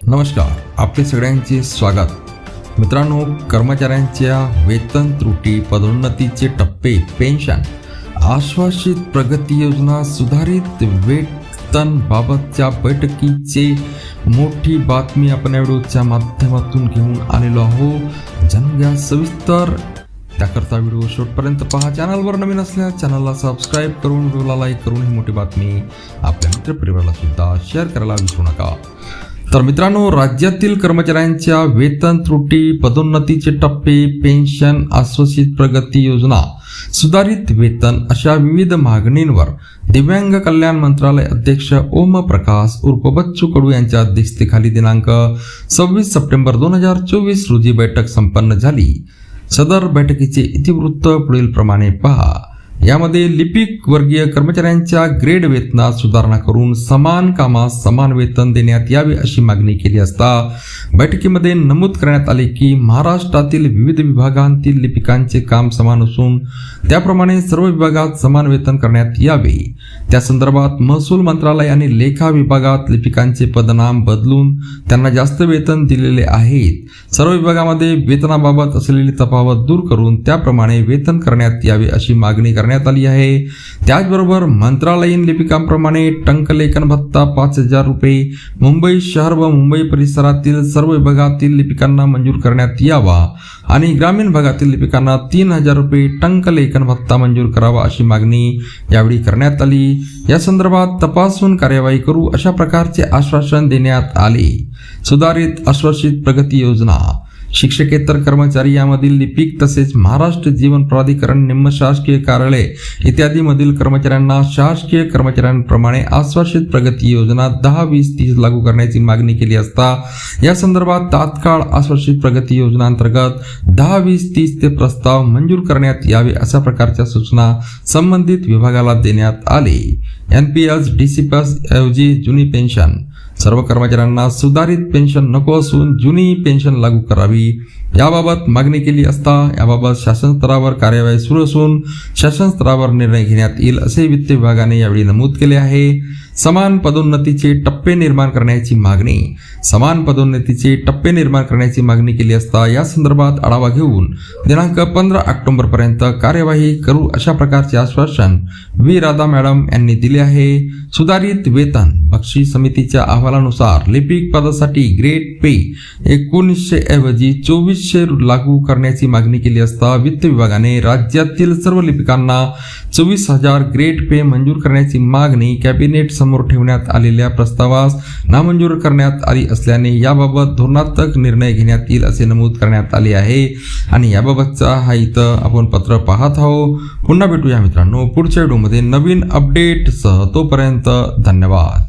नमस्कार आपले सगळ्यांचे स्वागत. मित्रांनो कर्मचाऱ्यांच्या वेतन त्रुटी पदोन्नतीचे टप्पे पेन्शन आश्वासित प्रगती योजना सुधारित वेतन बाबतच्या बैठकीचे मोठी बातमी आपण या व्हिडिओच्या माध्यमातून घेऊन आलेलो आहो जाणून घ्या सविस्तर. त्याकरता व्हिडिओ शेवटपर्यंत पहा. चॅनलवर नवीन असल्यास चॅनलला सबस्क्राईब करून व्हिडिओला लाईक करून ही मोठी बातमी आपल्या मित्रपरिवाराला सुद्धा शेअर करायला विसरू नका. तर मित्रांनो राज्यातील कर्मचाऱ्यांच्या वेतन त्रुटी पदोन्नतीचे टप्पे पेन्शन आश्वासित प्रगती योजना सुधारित वेतन अशा विविध मागणींवर दिव्यांग कल्याण मंत्रालय अध्यक्ष ओम प्रकाश उर्फ बच्चू कडू यांच्या अध्यक्षतेखाली दिनांक सव्वीस सप्टेंबर दोन हजार चोवीस रोजी बैठक संपन्न झाली. सदर बैठकीचे इतिवृत्त पुढील प्रमाणे पहा. यामध्ये लिपिक वर्गीय कर्मचाऱ्यांच्या ग्रेड वेतनात सुधारणा करून समान कामास समान वेतन देण्यात यावे अशी मागणी केली असता बैठकीमध्ये नमूद करण्यात आले की महाराष्ट्रातील विविध विभागांतील लिपिकांचे काम समान असून त्याप्रमाणे सर्व विभागात समान वेतन करण्यात यावे. त्या संदर्भात महसूल मंत्रालय आणि लेखा विभागात लिपिकांचे पदनाम बदलून त्यांना जास्त वेतन दिलेले आहेत. सर्व विभागामध्ये वेतनाबाबत असलेली तफावत दूर करून त्याप्रमाणे वेतन करण्यात यावे अशी मागणी करण्यात आली आहे. त्याचबरोबर मंत्रालयीन लिपिकांप्रमाणे टंकलेखन भत्ता पाच हजार रुपये मुंबई शहर व मुंबई परिसरातील सर्व विभागातील लिपिकांना मंजूर करण्यात यावा आणि ग्रामीण भागातील लिपिकांना तीन हजार रुपये टंकलेखन भत्ता मंजूर करावा अशी मागणी यावेळी करण्यात आली. या संदर्भात तपासून कार्यवाही करू अशा प्रकारचे आश्वासन देण्यात आले. सुधारित आश्वासित प्रगती योजना शिक्षकेतर कर्मचारी यामधील लिपिक तसेच महाराष्ट्र जीवन प्राधिकरण निम्नशासकीय कार्यालय इत्यादीमधील कर्मचाऱ्यांना शासकीय कर्मचाऱ्यांप्रमाणे आश्वासित प्रगती योजना दहा वीस तीस लागू करण्याची मागणी केली असता या संदर्भात तात्काळ आश्वासित प्रगती योजना अंतर्गत दहा वीस तीस ते प्रस्ताव मंजूर करण्यात यावे अशा प्रकारच्या सूचना संबंधित विभागाला देण्यात आले. N P S D C P S ऐवजी जुनी पेन्शन. सर्व कर्मचाऱ्यांना सुधारित पेन्शन नको असून जुनी पेन्शन लागू करावी. याबाबत मागणी केली असता याबाबत शासन स्तरावर कार्यवाही सुरू असून शासन स्तरावर निर्णय घेण्यात येईल असे वित्त विभागाने यावेळी नमूद केले आहे. समान पदोन्नतीचे टप्पे निर्माण करण्याची मागणी. समान पदोन्नतीचे टप्पे निर्माण करण्याची मागणी केली असता या संदर्भात आढावा घेऊन दिनांक पंधरा ऑक्टोबर पर्यंत कार्यवाही करू अशा प्रकारचे आश्वासन व्ही. राधा मॅडम यांनी दिले आहे. सुधारित वेतन बक्षी समितीच्या अहवालानुसार लिपिक पदासाठी ग्रेड पे एकोणीसशे ऐवजी चोवीसशे लागू करण्याची मागणी केली असता वित्त विभागाने राज्यातील सर्व लिपिकांना चोवीस हजार ग्रेड पे मंजूर करण्याची मागणी कॅबिनेट समोर ठेवण्यात आलेल्या प्रस्तावास नामंजूर करण्यात आली असल्याने याबाबत धोरणात्मक निर्णय घेण्यात येईल असे नमूद करण्यात आले आहे. आणि याबाबतचा हा इथं आपण पत्र पाहत आहोत. पुन्हा भेटूया मित्रांनो पुढच्या व्हिडिओमध्ये नवीन अपडेटसह तोपर्यंत धन्यवाद.